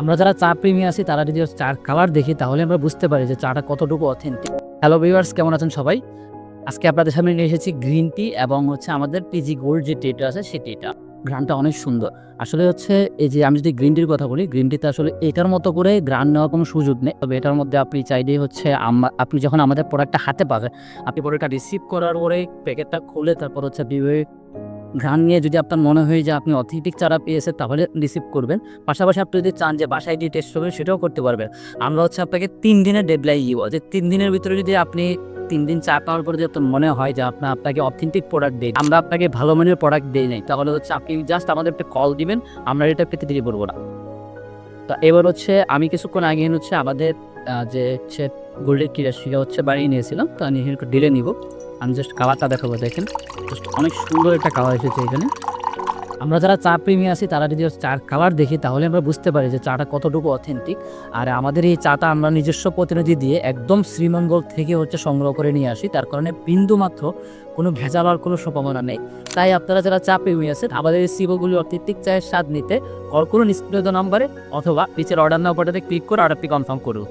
আমরা যারা চা প্রেমী আছি, তারা যদি চার কালার দেখি, তাহলে আমরা বুঝতে পারি যে চাটা কতটুকু অথেন্টিক হ্যালো ভিউয়ার্স কেমন আছেন সবাই? আজকে আপনাদের সামনে নিয়ে এসেছি গ্রিন টি এবং হচ্ছে আমাদের পিজি গোল্ড যে টিটা আছে, সেই টিটা গ্রানটা অনেক সুন্দর। আসলে হচ্ছে এই যে আমি যদি গ্রিন টির কথা বলি গ্রিন টিতে আসলে এটার মতো করে গ্রান নেওয়ার কোনো সুযোগ নেই। তবে এটার মধ্যে আপনি চাইলেই হচ্ছে আপনি যখন আমাদের প্রোডাক্টটা হাতে পাবেন, আপনি প্রোডাক্টটা রিসিভ করার পরে প্যাকেটটা খুলে তারপর হচ্ছে বিওয়ে ঘ্রাণ নিয়ে যদি আপনার মনে হয় যে আপনি অথেন্টিক চারা পেয়েছেন, তাহলে রিসিভ করবেন। পাশাপাশি আপনি যদি চান যে বাসায় গিয়ে টেস্ট করবেন সেটাও করতে পারবেন। আমরা হচ্ছে আপনাকে তিন দিনের ডেডলাইন দিব। যে তিন দিনের ভিতরে যদি আপনি তিন দিন চা পাওয়ার পরে যদি আপনার মনে হয় যে আপনার আপনাকে অথেন্টিক প্রোডাক্ট দেয় আমরা আপনাকে ভালো মানের প্রোডাক্ট দিই নাই, তাহলে হচ্ছে আপনি জাস্ট আমাদের একটা কল দিবেন, আমরা এটা পেতে দেরি করব না। তো এবার হচ্ছে আমি কিছুক্ষণ আগে হচ্ছে আমাদের যে হচ্ছে গোল্ডের কিরা সেটা হচ্ছে বাড়িয়ে নিয়েছিলাম। তো আমি ডিলে নিব। আমি জাস্ট কালারটা দেখাবো, দেখেন। জাস্ট অনেক সুন্দর একটা কালার এসেছে এখানে। আমরা যারা চা প্রেমী আছি, তারা যদি চার কালার দেখি, তাহলে আমরা বুঝতে পারি যে চাটা কতটুকু অথেন্টিক আর আমাদের এই চাটা আমরা নিজস্ব প্রতিনিধি দিয়ে একদম শ্রীমঙ্গল থেকে হচ্ছে সংগ্রহ করে নিয়ে আসি। তার কারণে বিন্দু মাত্র কোনো ভেজাল হওয়ার কোনো সম্ভাবনা নেই। তাই আপনারা যারা চা প্রেমী আছেন, আমাদের এই সিবোগুলি অথেন্টিক চায়ের স্বাদ নিতে কল করুন নাম্বারে অথবা পিচের অর্ডার নাম্বারটাতে ক্লিক করে অর্ডারটি কনফার্ম করুন।